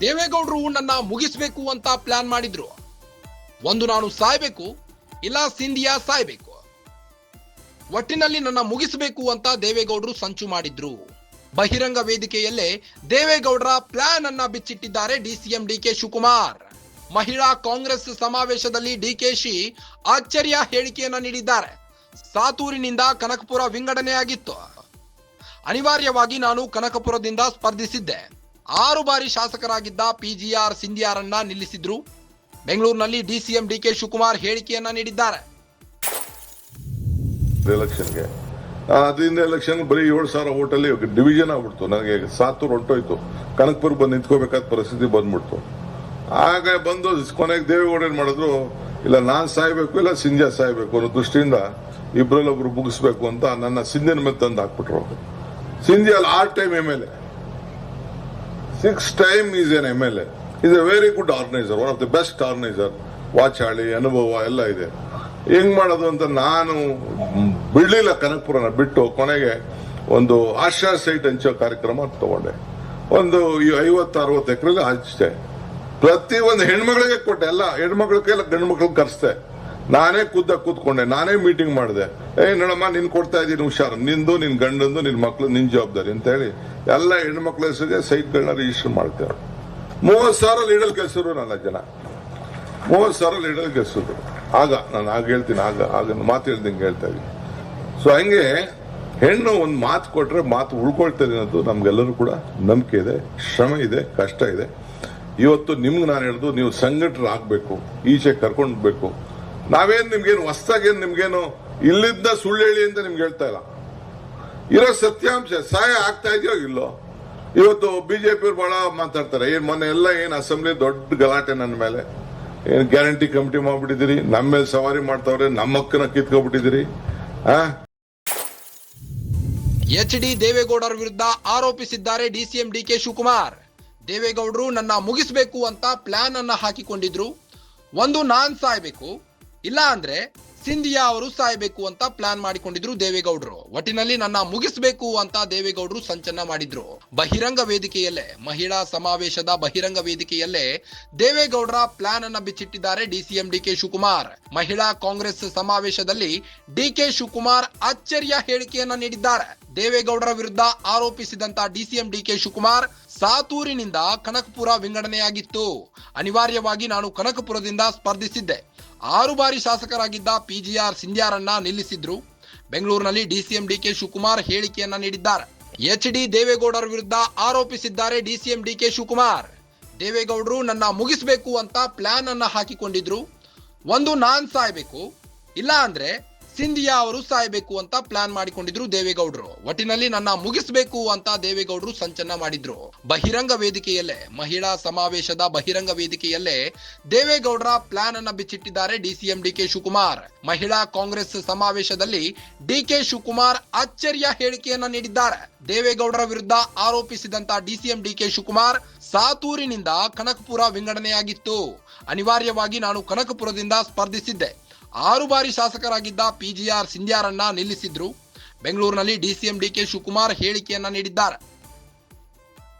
ದೇವೇಗೌಡರು ನನ್ನ ಮುಗಿಸ್ಬೇಕು ಅಂತ ಪ್ಲಾನ್ ಮಾಡಿದ್ರು. ಒಂದು ನಾನು ಸಾಯ್ಬೇಕು, ಇಲ್ಲ ಸಿಂಧಿಯಾ ಸಾಯ್ಬೇಕು. ಒಟ್ಟಿನಲ್ಲಿ ನನ್ನ ಮುಗಿಸಬೇಕು ಅಂತ ದೇವೇಗೌಡರು ಸಂಚು ಮಾಡಿದ್ರು. ಬಹಿರಂಗ ವೇದಿಕೆಯಲ್ಲೇ ದೇವೇಗೌಡರ ಪ್ಲಾನ್ ಅನ್ನ ಬಿಚ್ಚಿಟ್ಟಿದ್ದಾರೆ ಡಿಸಿಎಂ ಡಿಕೆ ಶಿವಕುಮಾರ್. ಮಹಿಳಾ ಕಾಂಗ್ರೆಸ್ ಸಮಾವೇಶದಲ್ಲಿ ಡಿಕೆಶಿ ಆಶ್ಚರ್ಯ ಹೇಳಿಕೆಯನ್ನ ನೀಡಿದ್ದಾರೆ. ಸಾತೂರಿನಿಂದ ಕನಕಪುರ ವಿಂಗಡಣೆಯಾಗಿತ್ತು ಅನಿವಾರ್ಯವಾಗಿ ನಾನು ಕನಕಪುರದಿಂದ ಸ್ಪರ್ಧಿಸಿದ್ದೆ. ಆರು ಬಾರಿ ಶಾಸಕರಾಗಿದ್ದ ಪಿಜಿಆರ್ ಸಿಂಧಿಯಾರನ್ನ ನಿಲ್ಲಿಸಿದ್ರು. ಬೆಂಗಳೂರಿನಲ್ಲಿ ಡಿಸಿಎಂ ಡಿಕೆ ಶಿವಕುಮಾರ್ ಹೇಳಿಕೆಯನ್ನ ನೀಡಿದ್ದಾರೆ. ಎಲೆಕ್ಷನ್ಗೆ ಅದರಿಂದ ಎಲೆಕ್ಷನ್ ಬರೀ ಏಳು ಸಾವಿರ ಓಟಲ್ಲಿ ಡಿವಿಷನ್ ಆಗ್ಬಿಡ್ತು. ನನಗೆ ಸಾತೂರು ಹೊಂಟೋಯ್ತು ಕನಕಪುರ ಬಂದು ನಿಂತ್ಕೋಬೇಕಾದ ಪರಿಸ್ಥಿತಿ ಬಂದ್ಬಿಡ್ತು. ಆಗ ಬಂದು ಕೊನೆಗೆ ದೇವೇಗೌಡ ಏನ್ ಮಾಡಿದ್ರು, ಇಲ್ಲ ನಾನ್ ಸಾಯ್ಬೇಕು, ಇಲ್ಲ ಸಿಂಧ್ಯಾ ಸಾಯ್ಬೇಕು ಅನ್ನೋ ದೃಷ್ಟಿಯಿಂದ ಇಬ್ರಲ್ಲೊಬ್ರು ಮುಗಿಸ್ಬೇಕು ಅಂತ ನನ್ನ ಸಿಂಧಿನ ಮೇಲೆ ತಂದು ಹಾಕ್ಬಿಟ್ರು ಸಿಂಧಿ ಅಲ್ಲಿ R time M L A. Six time is an M L A is a very good organiser one of the best organiser ವಾಚಾಳಿ ಅನುಭವ ಎಲ್ಲ ಇದೆ. ಹೆಂಗ್ ಮಾಡೋದು ಅಂತ ನಾನು ಬಿಡ್ಲಿಲ್ಲ ಕನಕಪುರನ ಬಿಟ್ಟು ಕೊನೆಗೆ ಒಂದು ಆಶಾ ಸೈಟ್ ಹಂಚೋ ಕಾರ್ಯಕ್ರಮ ತಗೊಂಡೆ. ಒಂದು ಈ ಐವತ್ತು ಅರವತ್ತು ಎಕರೆಲ್ಲ ಹಂಚಿದೆ. ಪ್ರತಿ ಒಂದು ಹೆಣ್ಮಗಳಿಗೆ ಕೊಟ್ಟೆ, ಎಲ್ಲ ಹೆಣ್ಮಕ್ಳಿಗೆ ಎಲ್ಲ ಗಂಡು ಮಕ್ಳಿಗೆ ಕರೆಸ್ದೆ. ನಾನೇ ಖುದ್ದ ಕೂತ್ಕೊಂಡೆ, ನಾನೇ ಮೀಟಿಂಗ್ ಮಾಡಿದೆ. ಏ, ನೋಡಮ್ಮ, ನಿನ್ ಕೊಡ್ತಾ ಇದ್ದೀನಿ ಹುಷಾರು. ನಿಂದು, ನಿನ್ ಗಂಡಂದು, ನಿನ್ ಮಕ್ಳು, ನಿನ್ ಜವಾಬ್ದಾರಿ ಅಂತ ಹೇಳಿ ಎಲ್ಲ ಹೆಣ್ಮಕ್ಳ ಹೆಸರಿಗೆ ಸೈಟ್ಗಳನ್ನ ರಿಜಿಸ್ಟರ್ ಮಾಡ್ತೇವೆ ಮೂವತ್ತು ಸಾವಿರ ಲೀಡಲ್ ಕೆಲಸರು ನನ್ನ ಜನ. ಮೂವತ್ತು ಸಾವಿರ ಲೀಡಲ್ ಕೆಸರು ಆಗ, ನಾನು ಆಗ ಹೇಳ್ತೀನಿ, ಆಗ ಆಗ ಮಾತು ಹೇಳ್ದಂಗೆ ಹೇಳ್ತಾ ಇದ್ದೀನಿ. ಸೊ ಹಂಗೆ ಹೆಣ್ಣು ಒಂದು ಮಾತು ಕೊಟ್ರೆ ಮಾತು ಉಳ್ಕೊಳ್ತದೆ ಅನ್ನೋದು ನಮ್ಗೆಲ್ಲರೂ ಕೂಡ ನಂಬಿಕೆ ಇದೆ, ಶ್ರಮ ಇದೆ, ಕಷ್ಟ ಇದೆ. ಇವತ್ತು ನಿಮ್ಗೆ ನಾನು ಹೇಳ್ದು, ನೀವು ಸಂಘಟರಾಗಬೇಕು ಈಚೆ ಕರ್ಕೊಂಡ್ಬೇಕು ನಾವೇನ್ ನಿಮ್ಗೇನು, ಹೊಸ್ದಾಗೇನು ನಿಮ್ಗೇನು ಇಲ್ಲಿದ್ದ ಸುಳ್ಳು ಹೇಳಿ ಅಂತ ನಿಮ್ಗೆ ಹೇಳ್ತಾ ಇಲ್ಲ. ಇರೋ ಸತ್ಯಾಂಶ ಸಹಾಯ ಆಗ್ತಾ ಇದೆಯೋ ಇಲ್ಲೋ? ಇವತ್ತು ಬಿಜೆಪಿ ಬಹಳ ಮಾತಾಡ್ತಾರೆ, ಏನ್ ಮೊನ್ನೆ ಎಲ್ಲ ಏನ್ ಅಸೆಂಬ್ಲಿ ದೊಡ್ಡ ಗಲಾಟೆ ನನ್ನ ಮೇಲೆ. ಏನ್ ಗ್ಯಾರಂಟಿ ಕಮಿಟಿ ಮಾಡ್ಬಿಟ್ಟಿದಿರಿ ನಮ್ಮ ಮೇಲೆ ಸವಾರಿ ಮಾಡ್ತಾವ್ರೆ, ನಮ್ಮ ಹಕ್ಕನ್ನ ಕಿತ್ಕೊಬಿಟ್ಟಿದಿರಿ ಎಚ್ ಡಿ ದೇವೇಗೌಡರ ವಿರುದ್ಧ ಆರೋಪಿಸಿದ್ದಾರೆ ಡಿಸಿಎಂ ಡಿಕೆ ಶಿವಕುಮಾರ್. ದೇವೇಗೌಡರು ನನ್ನ ಮುಗಿಸಬೇಕು ಅಂತ ಪ್ಲಾನ್ ಅನ್ನ ಹಾಕಿಕೊಂಡಿದ್ರು. ಒಂದು ನಾನ್ ಸಾಯ್ಬೇಕು ಇಲ್ಲ ಅಂದ್ರೆ ಸಿಂಧಿಯಾ ಅವರು ಸಾಯಬೇಕು ಅಂತ ಪ್ಲಾನ್ ಮಾಡಿಕೊಂಡಿದ್ರು ದೇವೇಗೌಡರು. ಒಟ್ಟಿನಲ್ಲಿ ನನ್ನ ಮುಗಿಸ್ಬೇಕು ಅಂತ ದೇವೇಗೌಡರು ಸಂಚನ ಮಾಡಿದ್ರು. ಬಹಿರಂಗ ವೇದಿಕೆಯಲ್ಲೇ, ಮಹಿಳಾ ಸಮಾವೇಶದ ಬಹಿರಂಗ ವೇದಿಕೆಯಲ್ಲೇ ದೇವೇಗೌಡರ ಪ್ಲಾನ್ ಅನ್ನ ಬಿಚ್ಚಿಟ್ಟಿದ್ದಾರೆ ಡಿಸಿಎಂ ಡಿಕೆ ಶಿವಕುಮಾರ್. ಮಹಿಳಾ ಕಾಂಗ್ರೆಸ್ ಸಮಾವೇಶದಲ್ಲಿ ಡಿಕೆ ಶಿವಕುಮಾರ್ ಅಚ್ಚರಿಯ ಹೇಳಿಕೆಯನ್ನ ನೀಡಿದ್ದಾರೆ. ದೇವೇಗೌಡರ ವಿರುದ್ಧ ಆರೋಪಿಸಿದಂತ ಡಿಸಿಎಂ ಡಿಕೆ ಶಿವಕುಮಾರ್ ಸಾತೂರಿನಿಂದ ಕನಕಪುರ ವಿಂಗಡಣೆಯಾಗಿತ್ತು ಅನಿವಾರ್ಯವಾಗಿ ನಾನು ಕನಕಪುರದಿಂದ ಸ್ಪರ್ಧಿಸಿದ್ದೆ. ಆರು ಬಾರಿ ಶಾಸಕರಾಗಿದ್ದ ಪಿಜಿಆರ್ ಸಿಂಧ್ಯಾರನ್ನ ನಿಲ್ಲಿಸಿದ್ರು. ಬೆಂಗಳೂರಿನಲ್ಲಿ ಡಿಸಿಎಂ ಡಿಕೆ ಶಿವಕುಮಾರ್ ಹೇಳಿಕೆಯನ್ನ ನೀಡಿದ್ದಾರೆ. ಎಚ್ ಡಿ ದೇವೇಗೌಡರ ವಿರುದ್ಧ ಆರೋಪಿಸಿದ್ದಾರೆ ಡಿಸಿಎಂ ಡಿಕೆ ಶಿವಕುಮಾರ್. ದೇವೇಗೌಡರು, ನನ್ನ ಮುಗಿಸಬೇಕು ಅಂತ ಪ್ಲಾನ್ ಅನ್ನ ಹಾಕಿಕೊಂಡಿದ್ರು. ಒಂದು ನಾನ್ ಸಾಯ್ಬೇಕು, ಇಲ್ಲ ಅಂದ್ರೆ ಸಿಂಧಿಯಾ ಅವರು ಸಾಯಬೇಕು ಅಂತ ಪ್ಲಾನ್ ಮಾಡಿಕೊಂಡಿದ್ರು ದೇವೇಗೌಡರು. ಒಟ್ಟಿನಲ್ಲಿ ನನ್ನ ಮುಗಿಸಬೇಕು ಅಂತ ದೇವೇಗೌಡರು ಸಂಚನ್ನ ಮಾಡಿದ್ರು. ಬಹಿರಂಗ ವೇದಿಕೆಯಲ್ಲೇ, ಮಹಿಳಾ ಸಮಾವೇಶದ ಬಹಿರಂಗ ವೇದಿಕೆಯಲ್ಲೇ ದೇವೇಗೌಡರ ಪ್ಲಾನ್ ಅನ್ನ ಬಿಚ್ಚಿಟ್ಟಿದ್ದಾರೆ ಡಿಸಿಎಂ ಡಿಕೆ ಶಿವಕುಮಾರ್. ಮಹಿಳಾ ಕಾಂಗ್ರೆಸ್ ಸಮಾವೇಶದಲ್ಲಿ ಡಿಕೆ ಶಿವಕುಮಾರ್ ಅಚ್ಚರಿಯ ಹೇಳಿಕೆಯನ್ನ ನೀಡಿದ್ದಾರೆ. ದೇವೇಗೌಡರ ವಿರುದ್ಧ ಆರೋಪಿಸಿದಂತ ಡಿಸಿಎಂ ಡಿಕೆ ಶಿವಕುಮಾರ್ ಸಾತೂರಿನಿಂದ ಕನಕಪುರ ವಿಂಗಡಣೆಯಾಗಿತ್ತು ಅನಿವಾರ್ಯವಾಗಿ ನಾನು ಕನಕಪುರದಿಂದ ಸ್ಪರ್ಧಿಸಿದ್ದೆ. ಆರು ಬಾರಿ ಶಾಸಕರಾಗಿದ್ದ ಪಿಜಿಆರ್ ಸಿಂಧ್ಯಾರನ್ನ ನಿಲ್ಲಿಸಿದ್ರು. ಬೆಂಗಳೂರಿನಲ್ಲಿ ಡಿಸಿಎಂ ಡಿಕೆ ಶಿವಕುಮಾರ್ ಹೇಳಿಕೆಯನ್ನ ನೀಡಿದ್ದಾರೆ.